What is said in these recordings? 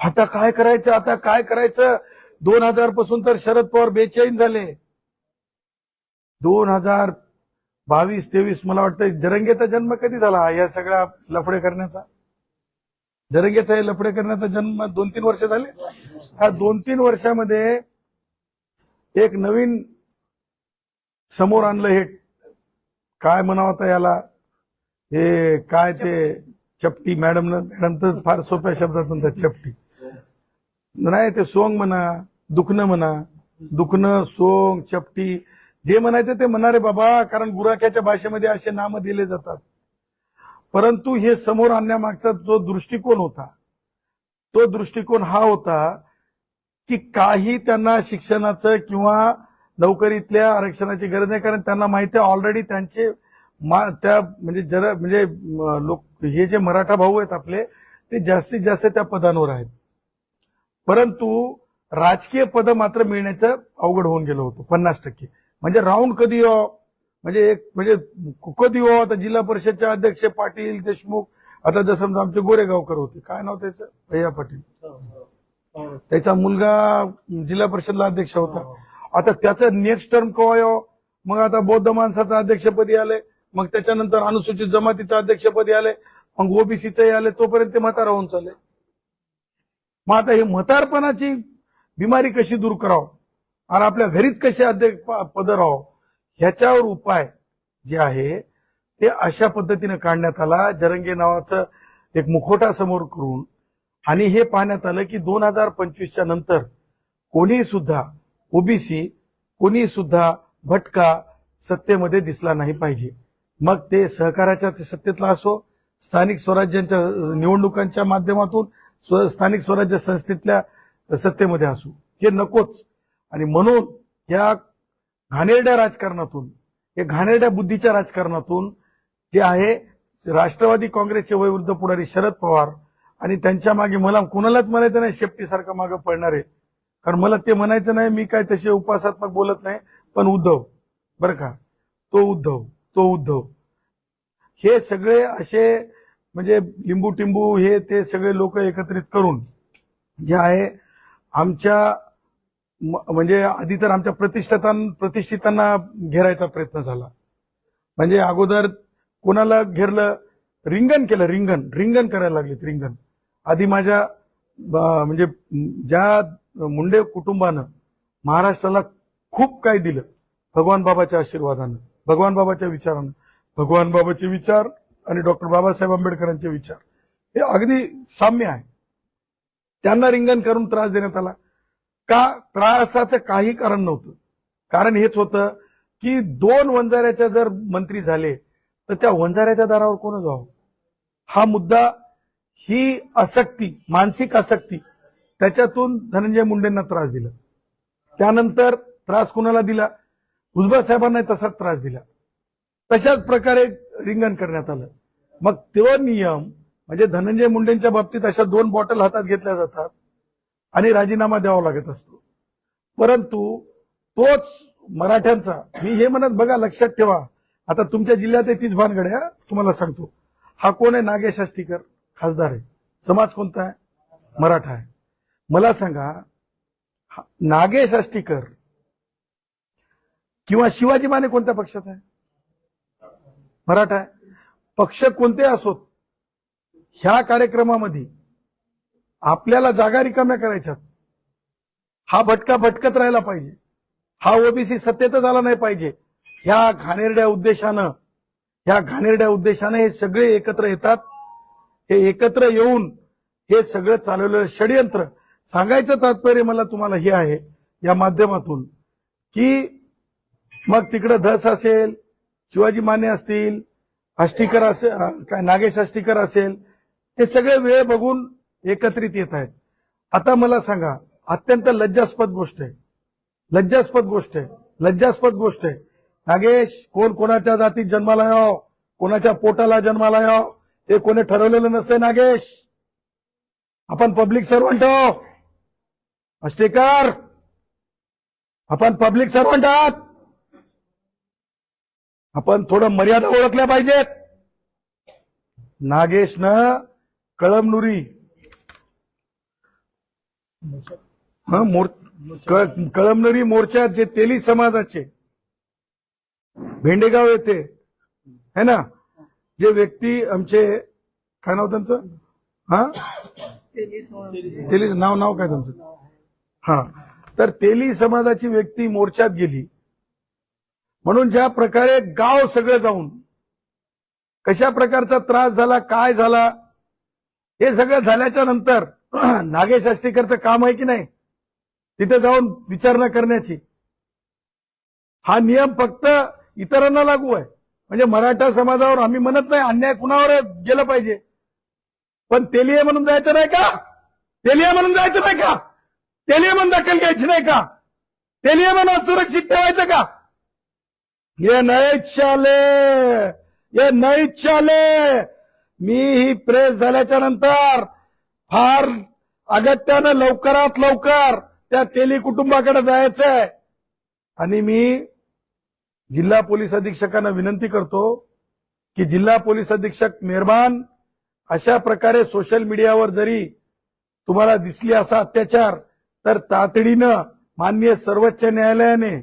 आता काय करायचं? आता काय करायचं? दोन हजारपासून तर शरद पवार बेचैन झाले. दोन हजार बावीस तेवीस मला वाटतं जरंगेचा जन्म कधी झाला या सगळ्या लफडे करण्याचा? जरंगेचा हे लफडे करण्याचा जन्म दोन तीन वर्ष झाले? ह्या दोन तीन वर्षामध्ये एक नवीन समोर आणलं हे काय म्हणावं आता याला? हे काय ते चपटी? मॅडम मॅडम तर फार सोप्या शब्दात म्हणतात चपटी. नाही ते सोंग म्हणा दुखणं म्हणा दुखणं सोंग चपटी जे म्हणायचं ते म्हणणारे बाबा कारण गुराख्याच्या भाषेमध्ये असे नाम दिले जातात. परंतु हे समोर आणण्यामागचा जो दृष्टिकोन होता तो दृष्टिकोन हा होता की काही त्यांना शिक्षणाचं किंवा नोकरीतल्या आरक्षणाची गरज नाही कारण त्यांना माहिती आहे ऑलरेडी त्यांचे मा त्या म्हणजे जरा म्हणजे लोक हे जे मराठा भाऊ आहेत आपले ते जास्तीत जास्त त्या पदांवर आहेत. परंतु राजकीय पद मात्र मिळण्याचं अवघड होऊन गेलं होतं पन्नास टक्के. म्हणजे राऊंड कधी हो? म्हणजे एक म्हणजे कधी हो? आता जिल्हा परिषदचे अध्यक्ष पाटील देशमुख आता जसं समजा आमचे गोरेगावकर होते. काय नाव त्याचं? भैया पाटील. त्याचा मुलगा जिल्हा परिषदला अध्यक्ष होता. आता त्याचं नेक्स्ट टर्म केव्हा हो? मग आता बौद्ध माणसाचं अध्यक्षपदी आले. मग त्याच्यानंतर अनुसूचित जमातीचं अध्यक्षपदी आले. मग ओबीसीचंही आले. तोपर्यंत ते म्हातारा होऊन चालले. मग आता हे म्हातारपणाची बिमारी कशी दूर करावं? आणि आपल्या घरीच कसे अध्यक्ष पद राहावं? ह्याच्यावर उपाय जे आहे ते अशा पद्धतीने काढण्यात आला. जरंगे नावाचं एक मुखोटा समोर करून आणि हे पाहण्यात आलं की दोन हजार पंचवीसच्या नंतर कोणी सुद्धा ओबीसी कोणी सुद्धा भटका सत्तेमध्ये दिसला नाही पाहिजे. मग ते सहकाराच्या ते सत्तेतला असो स्थानिक स्वराज्यांच्या निवडणुकांच्या माध्यमातून स्व- स्थानिक स्वराज्य संस्थेतल्या सत्तेमध्ये असू. हे नकोच. आणि म्हणून या घाणेरड्या राजकारणातून या घाणेरड्या बुद्धीच्या राजकारणातून जे आहे राष्ट्रवादी काँग्रेसचे वयवृद्ध पुढारी शरद पवार आणि त्यांच्या मागे मला कुणालाच म्हणायचं नाही शेपटीसारखं मागं पडणार आहे. कारण मला ते म्हणायचं नाही मी काय तसे उपासात्मक बोलत नाही पण उद्धव बरं का? तो उद्धव तो उद्धव. हे सगळे असे म्हणजे लिंबू टिंबू हे ते सगळे लोक एकत्रित करून जे आहे आमच्या म्हणजे आधी तर आमच्या प्रतिष्ठितां प्रतिष्ठितांना घेरायचा प्रयत्न झाला. म्हणजे अगोदर कोणाला घेरलं? रिंगण केलं रिंगण. रिंगण करायला लागलीत रिंगण. आधी माझ्या म्हणजे ज्या मुंडे कुटुंबानं महाराष्ट्राला खूप काही दिलं भगवान बाबाच्या आशीर्वादानं भगवान बाबाच्या विचारानं. भगवान बाबाचे विचार आणि डॉक्टर बाबासाहेब आंबेडकरांचे विचार. हे अगदी साम्य आहे. त्यांना रिंगण करून त्रास देण्यात आला. का? त्रासाचं काही कारण नव्हतं. कारण हेच होतं की दोन वंजाऱ्याच्या जर मंत्री झाले तर त्या वंजाऱ्याच्या दारावर कोण जावं? हा मुद्दा ही आसक्ती मानसिक आसक्ती त्याच्यातून धनंजय मुंडेंना त्रास दिला. त्यानंतर त्रास कुणाला दिला? भुजबळ साहेबांना तसाच त्रास दिला. तशाच प्रकारे रिंगण करण्यात आलं. मग तो नियम म्हणजे धनंजय मुंडेंच्या बाबतीत अशा दोन बॉटल हातात घेतल्या जातात आणि राजीनामा द्यावा लागत असतो. परंतु तोच मराठ्यांचा मी हे म्हणत बघा लक्षात ठेवा. आता तुमच्या जिल्ह्यात आहे तीच भानगड आहे तुम्हाला सांगतो. हा कोण आहे? नागेश आष्टीकर खासदार आहे. समाज कोणता आहे? मराठा आहे. मला सांगा नागेश आष्टीकर किंवा शिवाजी माने कोणत्या पक्षाचा आहे? मराठा आहे. पक्ष कोणते असोत ह्या कार्यक्रमामध्ये आपल्याला जागा रिकाम्या करायच्यात. हा भटका भटकत राहिला पाहिजे. हा ओबीसी सत्तेतच आला नाही पाहिजे. ह्या घाणेरड्या उद्देशानं ह्या घाणेरड्या उद्देशानं हे सगळे एकत्र येतात. हे एकत्र येऊन हे सगळं चालवलेलं षडयंत्र सांगायचं तात्पर्य मला तुम्हाला हे आहे या माध्यमातून की मग तिकडं धस असेल शिवाजी माने असतील आष्टीकर असेल काय नागेश आष्टीकर असेल हे सगळे वेळ बघून एकत्रित येत आहेत. आता मला सांगा अत्यंत लज्जास्पद गोष्ट आहे. लज्जास्पद गोष्ट आहे. लज्जास्पद गोष्ट आहे. नागेश कोण कोणाच्या जातीत जन्माला याव हो? कोणाच्या पोटाला जन्माला याव हो? हे? कोणी ठरवलेलं नसतंय नागेश. आपण पब्लिक सर्वंट आहो अष्टेकर आपण पब्लिक सर्वंट आहात. आपण थोडं मर्यादा ओळखल्या पाहिजेत. नागेशनं कळमनुरी. मोर कळमनुरी मोर्चात जे तेली समाजाचे. भेंडेगाव येथे. है ना? जे व्यक्ती आमचे काय नाव त्यांचं? हा? तेली नाव नाव काय त्यांचं? हा. तर तेली समाजाची व्यक्ती मोर्चात गेली. म्हणून ज्या प्रकारे गाव सगळं जाऊन कशा प्रकारचा त्रास झाला काय झाला हे सगळं झाल्याच्यानंतर नागेश आष्टीकरचं काम आहे की नाही तिथे जाऊन विचारणा करण्याची. हा नियम फक्त इतरांना लागू आहे. म्हणजे मराठा समाजावर आम्ही म्हणत नाही अन्याय कुणावर गेलं पाहिजे. पण तेलिये म्हणून जायचं नाही का? तेलिये म्हणून जायचं नाही का? तेलिये म्हणून दखल घ्यायची नाही का? तेलिये म्हणून सुरक्षित ठेवायचं का? ये नाही चाले ये नाही चाले मी ही प्रेस झाल्याच्यानंतर फार अगत्यानं लवकरात लवकर त्या तेली कुटुंबाकडे जायचंय. आणि मी जिल्हा पोलीस अधीक्षकांना विनंती करतो की जिल्हा पोलीस अधीक्षक मेहरबान अशा प्रकारे सोशल मीडियावर जरी तुम्हाला दिसली असा अत्याचार तर तातडीनं माननीय सर्वोच्च न्यायालयाने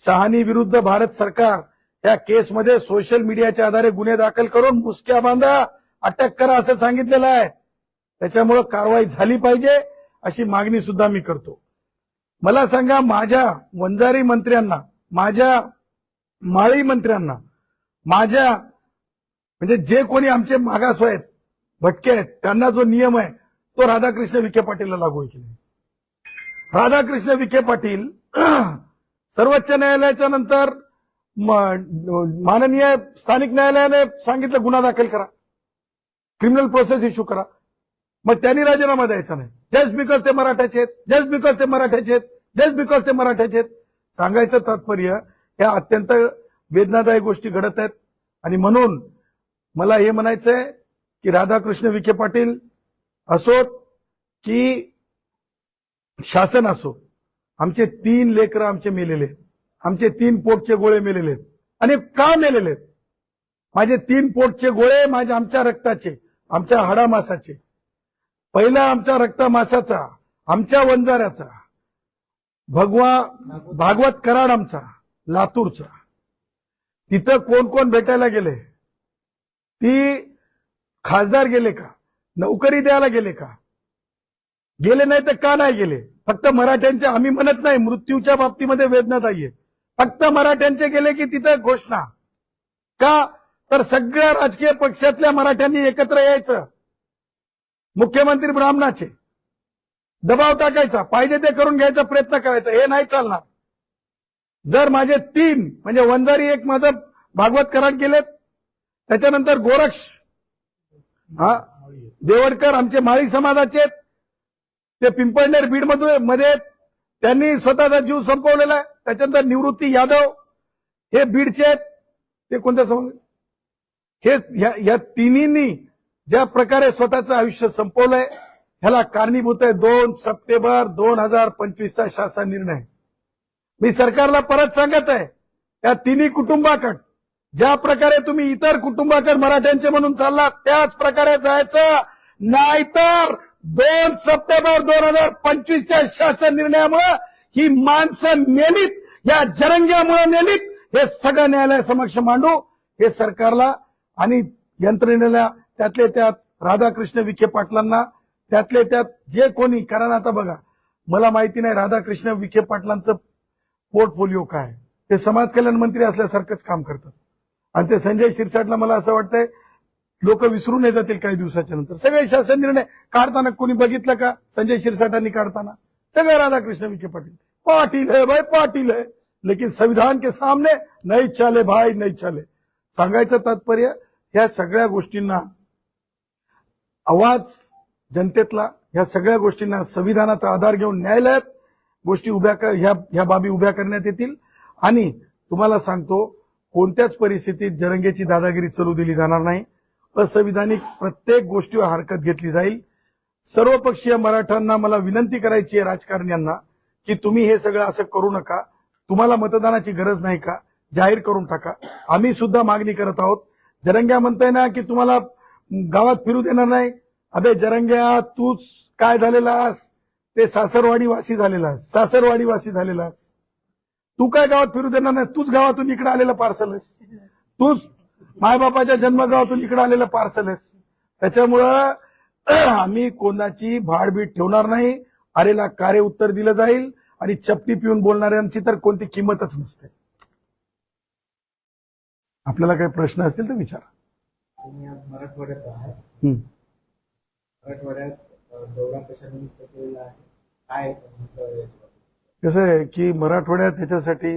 शहानी विरुद्ध भारत सरकार या केसमध्ये सोशल मीडियाच्या आधारे गुन्हे दाखल करून मुसक्या बांधा अटक करा असं सांगितलेलं आहे. त्याच्यामुळं कारवाई झाली पाहिजे अशी मागणी सुद्धा मी करतो. मला सांगा माझ्या वंजारी मंत्र्यांना माझ्या माळी मंत्र्यांना माझ्या म्हणजे जे कोणी आमचे मागास आहेत भटके आहेत त्यांना जो नियम आहे तो राधाकृष्ण विखे पाटीलला लागू आहे की नाही? राधाकृष्ण विखे पाटील सर्वोच्च न्यायालयाच्या नंतर माननीय स्थानिक न्यायालयाने सांगितलं गुन्हा दाखल करा. क्रिमिनल प्रोसेस इश्यू करा. मग त्यांनी राजीनामा द्यायचा नाही. जस्ट बिकॉज ते मराठ्याचे आहेत जस्ट बिकॉज ते मराठ्याचे आहेत जस्ट बिकॉज ते मराठ्याचे आहेत सांगायचं तात्पर्य या अत्यंत वेदनादायक गोष्टी घडत आहेत. आणि म्हणून मला हे म्हणायचंय की राधाकृष्ण विखे पाटील असोत की शासन असो आमचे तीन लेकरं आमचे मेलेले आहेत. आमचे तीन पोटचे गोळे मेलेले आहेत. आणि का मेलेले आहेत? माझे तीन पोटचे गोळे माझ्या आमच्या रक्ताचे आमच्या हाडामासाचे. पहिला आमच्या रक्तामासाचा आमच्या वंजाऱ्याचा. भगवा भागवत कराड आमचा लातूरचा. तिथं कोण कोण भेटायला गेले? ती खासदार गेले का? नोकरी द्यायला गेले का? गेले नाही तर का नाही गेले? फक्त मराठ्यांच्या आम्ही म्हणत नाही मृत्यूच्या बाबतीमध्ये वेदनादायी आहे फक्त मराठ्यांचे गेले की तिथं घोषणा. का? तर सगळ्या राजकीय पक्षातल्या मराठ्यांनी एकत्र यायचं. मुख्यमंत्री ब्राह्मणाचे. दबाव टाकायचा. पाहिजे ते करून घ्यायचा प्रयत्न करायचा. हे नाही चालणार. जर माझे तीन म्हणजे वंजारी एक माझं भागवत कराड गेलेत त्याच्यानंतर गोरक्ष हा देवडकर आमचे माळी समाजाचे आहेत. ते पिंपळनेर बीडमध्ये त्यांनी स्वतःचा जीव संपवलेला आहे. त्याच्यानंतर निवृत्ती यादव हे बीडचे आहेत. ते कोणत्या समज हे या, या तिन्हींनी ज्या प्रकारे स्वतःचं आयुष्य संपवलंय ह्याला कारणीभूत आहे. दोन सप्टेंबर दोन हजार पंचवीसचा शासन निर्णय. मी सरकारला परत सांगत आहे या तिन्ही कुटुंबाकड ज्या प्रकारे तुम्ही इतर कुटुंबाकड मराठ्यांचे म्हणून चाललात त्याच प्रकारे जायचं. नाहीतर दोन सप्टेंबर दोन हजार पंचवीसच्या शासन निर्णयामुळे ही माणसं नेलीत या जरंग्यामुळे नेलीत हे सगळं न्यायालयासमक्ष मांडू हे सरकारला आणि यंत्रणेला त्यातले त्यात राधाकृष्ण विखे पाटलांना त्यातले त्यात जे कोणी कारण आता बघा मला माहिती नाही राधाकृष्ण विखे पाटलांचं पोर्टफोलिओ काय ते समाज कल्याण मंत्री असल्यासारखंच काम करतात. आणि ते संजय शिरसाटला मला असं वाटतंय लोक विसरून जातील काही दिवसाच्या नंतर. सगळे शासन निर्णय काढताना कोणी बघितलं का? संजय शिरसाटांनी काढताना. सगळे राधाकृष्ण विखे पाटील. पाटील है भाई पाटील है. लेकिन संविधान के सामने नाही चाले भाई नाही चाले. सांगायचं तात्पर्य ह्या सगळ्या गोष्टींना आवाज जनतेतला ह्या सगळ्या गोष्टींना संविधानाचा आधार घेऊन न्यायालयात गोष्टी उभ्या ह्या ह्या बाबी उभ्या करण्यात येतील. आणि तुम्हाला सांगतो कोणत्याच परिस्थितीत जरंगेची दादागिरी चलू दिली जाणार नाही. असंविधानिक प्रत्येक गोष्टीवर हरकत घेतली जाईल. सर्वपक्षीय मराठ्यांना मला विनंती करायची आहे राजकारण्यांना की तुम्ही हे सगळं असं करू नका. तुम्हाला मतदानाची गरज नाही का? जाहीर करून टाका. आम्ही सुद्धा मागणी करत आहोत. जरंग्या म्हणताय ना की तुम्हाला गावात फिरू देणार नाही. अबे जरंग्या तूच काय झालेलास ते सासरवाडी वासी झालेलास सासरवाडी वासी झालेला तू काय गावात फिरू देणार नाही? तूच गावातून इकडे आलेला पार्सल आहेस. तूच मायबापाच्या जन्मगावातून इकडे आलेला पार्सल आहेस. त्याच्यामुळं आम्ही कोणाची भाडबीड ठेवणार नाही. अरेला कार्य उत्तर दिलं जाईल. आणि चपटी पिऊन बोलणाऱ्यांची तर कोणती किंमतच नसते. आपल्याला काही प्रश्न असतील तर विचारा? कसं आहे की मराठवाड्यात त्याच्यासाठी